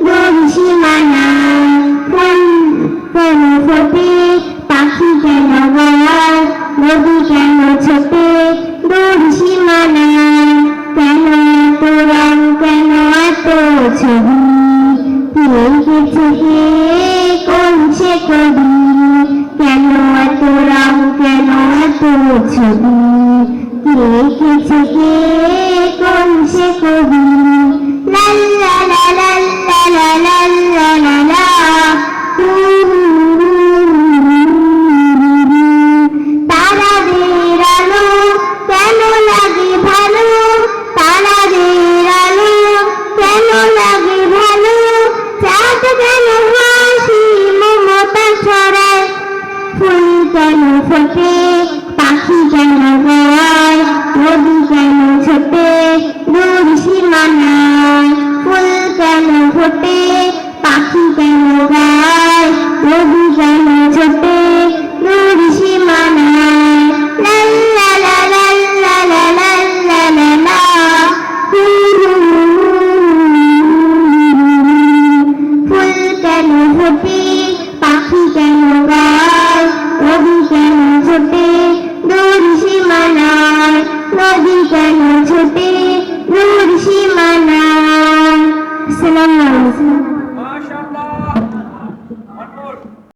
বংশীমানা কোন ফোটে পাখি কেন গলায় নদী কেন ছোটে বংশীমানা কেন এত রং কেন এত ছবি কে গেছে কে কোন সে কবি কেন এত রং কেন এত ছবি কে গেছে কে ti.